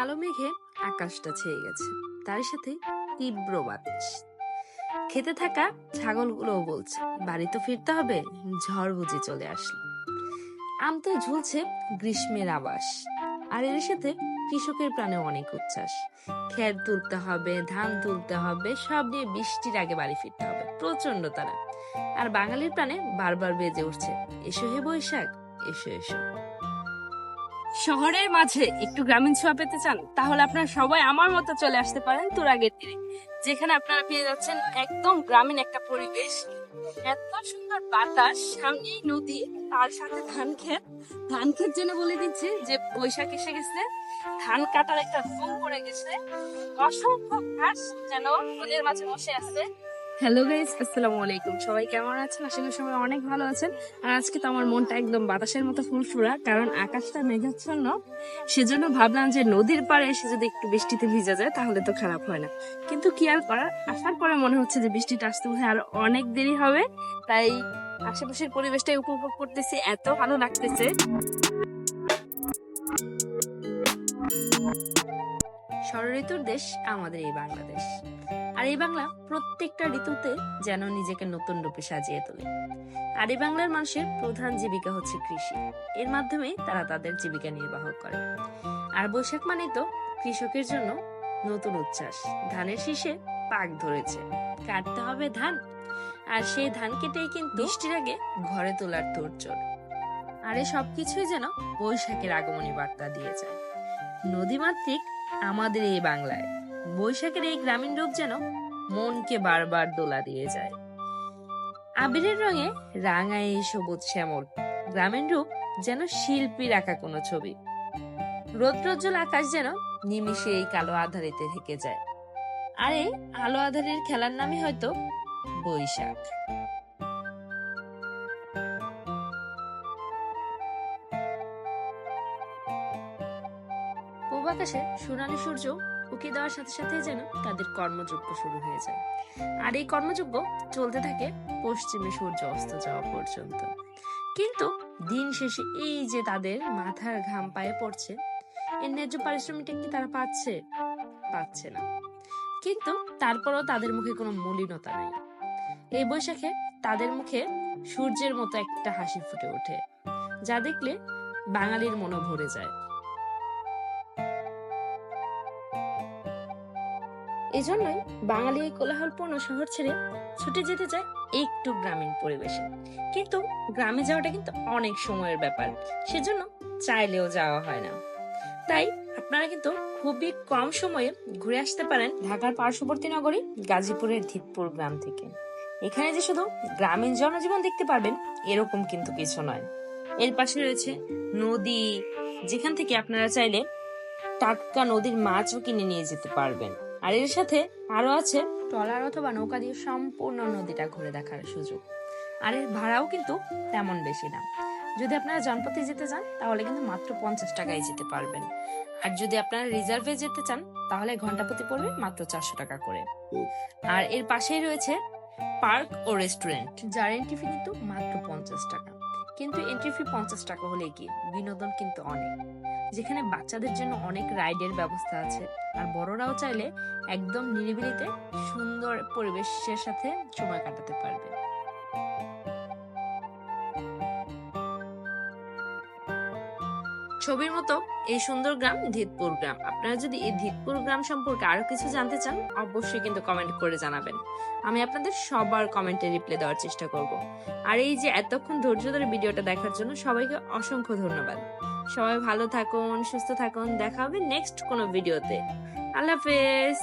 কালো মেঘে আকাশটা ছেয়ে গেছে। তার সাথে তীব্র বাতাস। খেতে থাকা ছাগলগুলোও বলছে বাড়ি তো ফিরতে হবে, ঝড় বুঝি চলে আসলো। আম তো ঝুলছে গ্রীষ্মের আবাস। আর এর সাথে কৃষকের প্রাণে অনেক উচ্ছ্বাস। খের তুলতে হবে, ধান তুলতে হবে, সব নিয়ে বৃষ্টির আগে বাড়ি ফিরতে হবে। প্রচণ্ড তারা। আর বাঙালির প্রাণে বারবার বেজে উঠছে, এসো হে বৈশাখ, এসো এসো। শহরের মাঝে একটু গ্রামীণ ছোঁয়া পেতে চান, তাহলে আপনারা সবাই আমার মতো চলে আসতে পারেন তুরাগের তীরে, যেখানে আপনারা পেয়ে যাচ্ছেন একদম গ্রামীণ একটা পরিবেশ। এত সুন্দর বাতাস, সামনেই নদী, তার সাথে ধান ক্ষেত। ধান ক্ষেত জন্য বলে দিচ্ছি যে বৈশাখ এসে গেছে, ধান কাটার একটা ফুল পড়ে গেছে। অসংখ্য ঘাস যেন ফুলের মাঝে বসে আছে। হ্যালো গাইস আসসালামু আলাইকুম। সবাই কেমন আছেন? আশা করি সবাই অনেক ভালো আছেন। আর আজকে তো আমার মনটা একদম বাতাসের মতো ফুরফুরা, কারণ আকাশটা মেঘাচ্ছন্ন। সেজন্য ভাবলাম যে নদীর পাড়ে এসে যদি একটু বৃষ্টিতে ভিজা যায়, তাহলে তো খারাপ হয় না। কিন্তু কি আর করার আসার পরে মনে হচ্ছে যে বৃষ্টিটা আসতে বোধ আর অনেক দেরি হবে। তাই আশেপাশের পরিবেশটাই উপভোগ করতেছি, এত ভালো লাগতেছে। ষড়ঋতুর দেশ আমাদের এই বাংলাদেশ। আর এই বাংলা প্রত্যেকটা ঋতুতে যেন নিজেকে নতুন রূপে সাজিয়ে তোলে। আর এই বাংলার মানুষের প্রধান জীবিকা হচ্ছে কৃষি। এর মাধ্যমে তারা তাদের জীবিকা নির্বাহ করে। আর বৈশাখ মানে তো কৃষকের জন্য নতুন উচ্ছ্বাস। ধানের শীষে পাক ধরেছে। কাটতে হবে ধান। আর সেই ধান কেটেই কিন্তু বৃষ্টির আগে ঘরে তোলার তোড়জোড়। আর এই সবকিছুই যেন বৈশাখের আগমনী বার্তা দিয়ে যায়। নদীমাতৃক আমাদের এই বাংলায়। বৈশাখের এই গ্রামীণ রূপ যেন মনকে বারবার দোলা দিয়ে যায়। আবিরের রঙে রাঙায় এই সবুজ শ্যামল। গ্রামীণ রূপ যেন শিল্পীর আঁকা কোনো ছবি। রৌদ্রোজ্জ্বল আকাশ যেন নিমিষে এই কালো আধারিতে থেকে যায়। আর এই আলো আধারের খেলার নামই হয়তো বৈশাখ। পূব আকাশে সোনালি সূর্য উকি দেওয়ার সাথে সাথে যেন তাদের কর্মযজ্ঞ শুরু হয়ে যায়। আর এই কর্মযজ্ঞ চলতে থাকে পশ্চিমে সূর্য অস্ত যাওয়া পর্যন্ত। কিন্তু দিন শেষে এই যে তাদের মাথার ঘাম পায়ে পড়ছে, এর ন্যায্য পারিশ্রমিকটা কি তারা পাচ্ছে? পাচ্ছে না। কিন্তু তারপরও তাদের মুখে কোনো মলিনতা নেই। এই বৈশাখে তাদের মুখে সূর্যের মতো একটা হাসি ফুটে ওঠে, যা দেখলে বাঙালির মনও ভরে যায়। এজন্যই বাঙালি এই কোলাহলপূর্ণ শহর ছেড়ে ছুটে যেতে চায় একটু গ্রামীণ পরিবেশে। কিন্তু গ্রামে যাওয়াটা কিন্তু অনেক সময়ের ব্যাপার, সেজন্য চাইলেও যাওয়া হয় না। তাই আপনারা কিন্তু খুবই কম সময়ে ঘুরে আসতে পারেন ঢাকার পার্শ্ববর্তী নগরী, গাজীপুরের ধিতপুর গ্রাম থেকে। এখানে যে শুধু গ্রামীণ জনজীবন দেখতে পারবেন, এরকম কিন্তু কিছু নয়। এর পাশে রয়েছে নদী, যেখান থেকে আপনারা চাইলে টাটকা নদীর মাছও কিনে নিয়ে যেতে পারবেন। আর এর সাথে আরও আছে ট্রলার অথবা নৌকা দিয়ে সম্পূর্ণ নদীটা ঘুরে দেখার সুযোগ। আর এর ভাড়াও কিন্তু তেমন বেশি না। যদি আপনারা জনপথে যেতে চান, তাহলে কিন্তু মাত্র পঞ্চাশ টাকায় যেতে পারবেন। আর যদি আপনারা রিজার্ভে যেতে চান, তাহলে ঘণ্টা প্রতি পড়বে মাত্র চারশো টাকা করে। আর এর পাশেই রয়েছে পার্ক ও রেস্টুরেন্ট, যার এন্ট্রি ফি কিন্তু মাত্র পঞ্চাশ টাকা। কিন্তু এন্ট্রি ফি পঞ্চাশ টাকা হলে কি বিনোদন কিন্তু অনেক। যেখানে বাচ্চাদের জন্য অনেক রাইডের ব্যবস্থা আছে। আর বড়রাও চাইলে একদম নিরিবিলিতে সুন্দর পরিবেশের সাথে সময় কাটাতে পারবে। ছবির মতো এই সুন্দর গ্রাম ধিতপুর গ্রাম। আপনারা যদি এই ধিতপুর গ্রাম সম্পর্কে আরও কিছু জানতে চান, অবশ্যই কিন্তু কমেন্ট করে জানাবেন। আমি আপনাদের সবার কমেন্টে রিপ্লাই দেওয়ার চেষ্টা করব। আর এই যে এতক্ষণ ধৈর্য ধরে ভিডিওটা দেখার জন্য সবাইকে অসংখ্য ধন্যবাদ। সবাই ভালো থাকুন, সুস্থ থাকুন। দেখা হবে নেক্সট কোনো ভিডিওতে আল্লাহ হাফেজ!